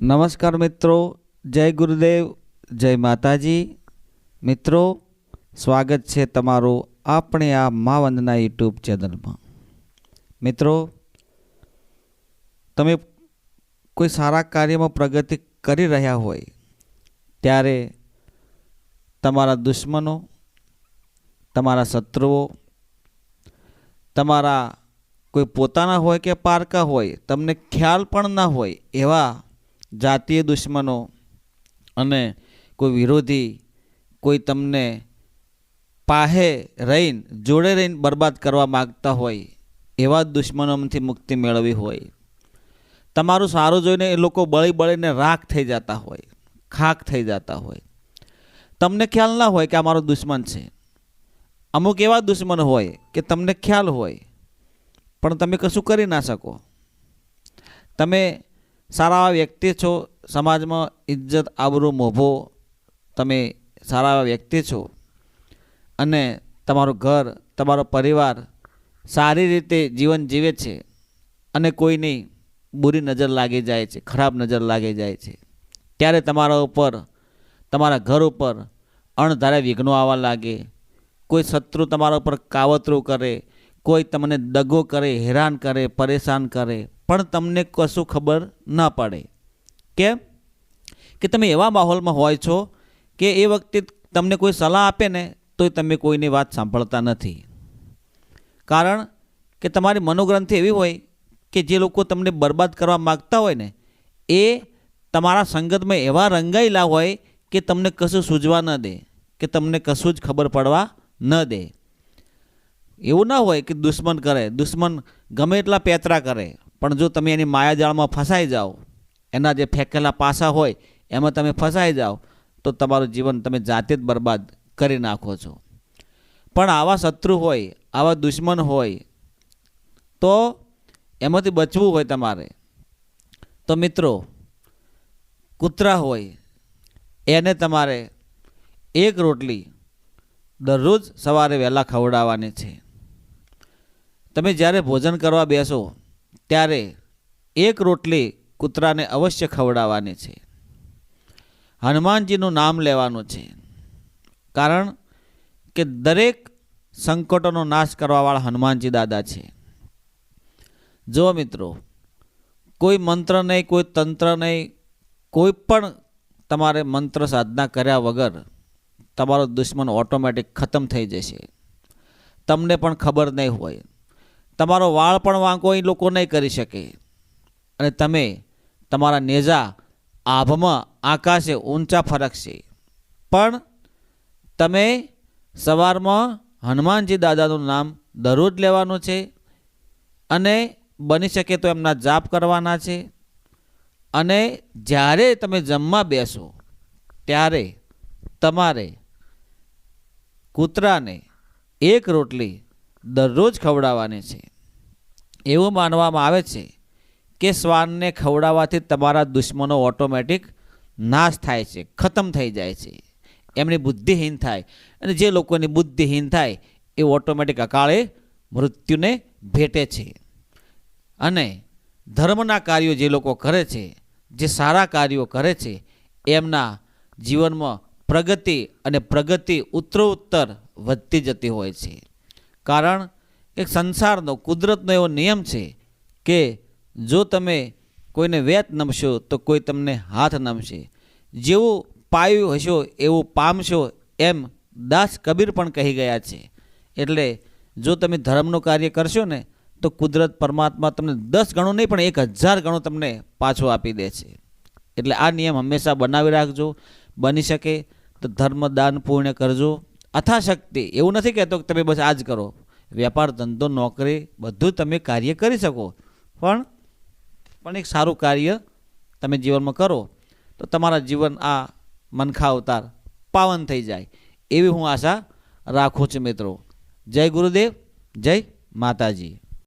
નમસ્કાર મિત્રો, જય ગુરુદેવ, જય માતાજી. મિત્રો, સ્વાગત છે તમારું આપણે આ મા વંદના યુટ્યુબ ચેનલમાં. મિત્રો, તમે કોઈ સારા કાર્યમાં પ્રગતિ કરી રહ્યા હોય, ત્યારે તમારા દુશ્મનો, તમારા શત્રુઓ, તમારા કોઈ પોતાના હોય કે પારકા હોય, તમને ખ્યાલ પણ ના હોય એવા જાતીય દુશ્મનો અને કોઈ વિરોધી કોઈ તમને પાહે રહીને, જોડે રહીને બરબાદ કરવા માગતા હોય, એવા દુશ્મનોમાંથી મુક્તિ મેળવી હોય. તમારું સારું જોઈને એ લોકો બળી બળીને રાખ થઈ જતા હોય ખાક થઈ જતા હોય. તમને ખ્યાલ ના હોય કે આ દુશ્મન છે. અમુક એવા દુશ્મન હોય કે તમને ખ્યાલ હોય, પણ તમે કશું કરી ના શકો. તમે સારા વ્યક્તિ છો, સમાજમાં ઇજ્જત, આબરૂ, મોભો, તમે સારા વ્યક્તિ છો. અને તમારું ઘર, તમારો પરિવાર સારી રીતે જીવન જીવે છે અને કોઈની બુરી નજર લાગી જાય છે, ખરાબ નજર લાગી જાય છે. ત્યારે તમારા ઉપર, તમારા ઘર ઉપર અણધારે વિઘ્નો આવવા લાગે. કોઈ શત્રુ તમારા ઉપર કાવતરું કરે, કોઈ તમને દગો કરે, હેરાન કરે, પરેશાન કરે. પણ તમને કશું ખબર ન પડે. કેમ? કે તમે એવા માહોલમાં હોય છો કે એ વખતે તમને કોઈ સલાહ આપે ને, તોય તમે કોઈની વાત સાંભળતા નથી. કારણ કે તમારી મનોગ્રંથિ એવી હોય કે જે લોકો તમને બરબાદ કરવા માગતા હોય ને, એ તમારા સંગતમાં એવા રંગાયેલા હોય કે તમને કશું સૂઝવા ન દે, કે તમને કશું જ ખબર પડવા ન દે. એવું ના હોય કે દુશ્મન કરે, દુશ્મન ગમે એટલા પેતરા કરે. પણ જો તમે એની માયાજાળમાં ફસાઈ જાઓ, એના જે ફેંકેલા પાસા હોય, એમાં તમે ફસાઈ જાઓ, તો તમારું જીવન તમે જાતે જ બરબાદ કરી નાખો છો. પણ આવા શત્રુ હોય, આવા દુશ્મન હોય, તો એમાંથી બચવું હોય તમારે. તો મિત્રો, કૂતરા હોય, એને તમારે એક રોટલી દરરોજ સવારે વહેલા ખવડાવવાની છે. તમે જ્યારે ભોજન કરવા બેસો ત્યારે એક રોટલી કૂતરાને અવશ્ય ખવડાવવાની છે. હનુમાનજીનું નામ લેવાનું છે. કારણ કે દરેક સંકટોનો નાશ કરવાવાળા હનુમાનજી દાદા છે. જો મિત્રો, કોઈ મંત્ર નહીં, કોઈ તંત્ર નહીં, કોઈ પણ તમારે મંત્ર સાધના કર્યા વગર તમારો દુશ્મન ઓટોમેટિક ખતમ થઈ જશે. તમને પણ ખબર નહીં હોય. તમારો વાળ પણ વાંકો એ લોકો નહીં કરી શકે. અને તમે તમારા નેજા આભમાં આકાશે, ઊંચા ફરકશે. પણ તમે સવારમાં હનુમાનજી દાદાનું નામ દરરોજ લેવાનું છે અને બની શકે તો એમના જાપ કરવાના છે. અને જ્યારે તમે જમવા બેસો, ત્યારે તમારે કૂતરાને એક રોટલી દરરોજ ખવડાવવાની છે. એવું માનવામાં આવે છે કે શ્વાનને ખવડાવવાથી તમારા દુશ્મનો ઓટોમેટિક નાશ થાય છે, ખતમ થઈ જાય છે. એમની બુદ્ધિહીન થાય અને જે લોકોની બુદ્ધિહીન થાય એ ઓટોમેટિક અકાળે મૃત્યુને ભેટે છે. અને ધર્મના કાર્યો જે લોકો કરે છે, જે સારા કાર્યો કરે છે, એમના જીવનમાં પ્રગતિ અને પ્રગતિ ઉત્તરોત્તર વધતી જતી હોય છે. કારણ કે સંસારનો, કુદરતનો એવો નિયમ છે કે જો તમે કોઈને વેત નમશો, તો કોઈ તમને હાથ નમશે. જેવું પાયું હશો, એવું પામશો, એમ દાસ કબીર પણ કહી ગયા છે. એટલે જો તમે ધર્મનું કાર્ય કરશો ને, તો કુદરત પરમાત્મા તમને દસ ગણું નહીં, પણ એક હજાર ગણું તમને પાછો આપી દે છે. એટલે આ નિયમ હંમેશા બનાવી રાખજો. બની શકે તો ધર્મ દાન પુણ્ય કરજો. અથાશક્તિ, એવું નથી કહેતો કે તમે બસ આ જ કરો. વેપાર, ધંધો, નોકરી બધું તમે કાર્ય કરી શકો. પણ પણ એક સારું કાર્ય તમે જીવનમાં કરો, તો તમારા જીવન આ મનખા અવતાર પાવન થઈ જાય. એવી હું આશા રાખું છું મિત્રો. જય ગુરુદેવ, જય માતાજી.